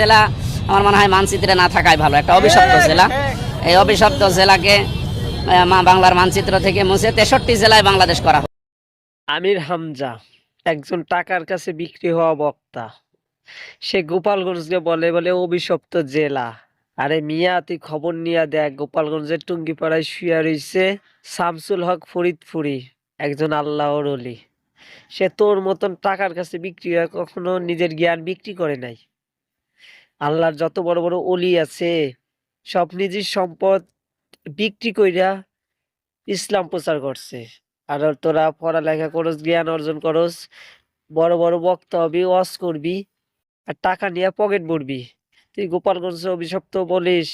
জেলা আমার মনে হয় মানচিত্রে না থাকাই ভালো একটা অভিশপ্ত জেলা। এই অভিশপ্ত জেলাকে বাংলার মানচিত্র থেকে মুছে তেষট্টি জেলায় বাংলাদেশ করা আমির হামজা একজন টাকার কাছে বিক্রি হওয়া বক্তা। সে গোপালগঞ্জকে বলে বলে অভিশপ্ত জেলা। আরে মিয়া তুই খবর নিয়ে দেখ গোপালগঞ্জের টুঙ্গিপাড়ায় শুয়ে রইছে শামসুল হক ফরিদপুরি একজন আল্লাহর অলি। সে তোর মতন টাকার কাছে বিক্রি হয় কখনো নিজের জ্ঞান বিক্রি করে নাই। আল্লাহর যত বড় বড় অলি আছে, সব নিজের সম্পদ বিক্রি কইরা ইসলাম প্রচার করছে। আর তোরা পড়ালেখা করস, জ্ঞান অর্জন করস, বড় বড় বক্তা হবি, ওয়াজ করবি, আর টাকা নিয়ে পকেট ভরবি। তুই গোপালগঞ্জ অভিশপ্ত বলিস,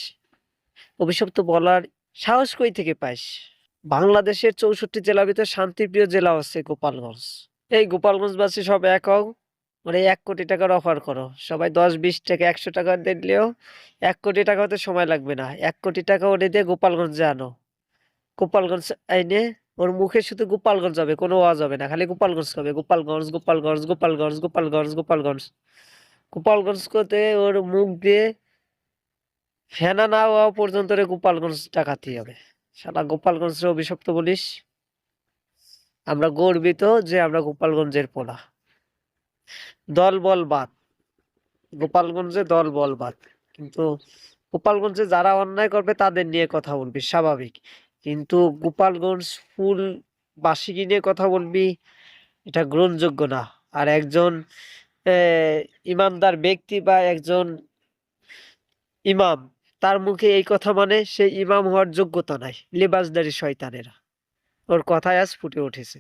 অভিশপ্ত বলার সাহস কই থেকে পাইস? বাংলাদেশের চৌষট্টি জেলা ভিতরে শান্তিপ্রিয় জেলা হচ্ছে গোপালগঞ্জ। এই গোপালগঞ্জবাসী সব এক হও মানে এক কোটি টাকার অফার করো। সবাই দশ, বিশ টাকা একশো টাকা দিলেও এক কোটি টাকা হতে সময় লাগবে না। এক কোটি টাকা ওরে দিয়ে গোপালগঞ্জে আনো। গোপালগঞ্জ আইনে ওর মুখে শুধু গোপালগঞ্জ হবে, কোনো আওয়াজ হবে না। খালি গোপালগঞ্জ হবে। গোপালগঞ্জ গোপালগঞ্জ গোপালগঞ্জ গোপালগঞ্জ গোপালগঞ্জ। গোপালগঞ্জ করতে ওর মুখ দিয়ে ফেনা না হওয়া পর্যন্ত রে গোপালগঞ্জ ডাকাতি হবে। সারা গোপালগঞ্জ অভিশপ্ত বলিস আমরা গর্বিত যে আমরা গোপালগঞ্জের পোলা। দল বল বাদ। গোপালগঞ্জে দল বল বাদ। কিন্তু গোপালগঞ্জে যারা অন্যায় করবে, তাদের নিয়ে কথা বলবি, স্বাভাবিক। কিন্তু গোপালগঞ্জ ফুল বাসিকি নিয়ে কথা বলবি, এটা গ্রহণযোগ্য না। আর একজন ইমানদার ব্যক্তি বা একজন ইমাম, তার মুখে এই কথা মানে সে ইমাম হওয়ার যোগ্যতা নাই, লেবাসদারি শয়তানেরা। ওর কথায় আজ ফুটে উঠেছে।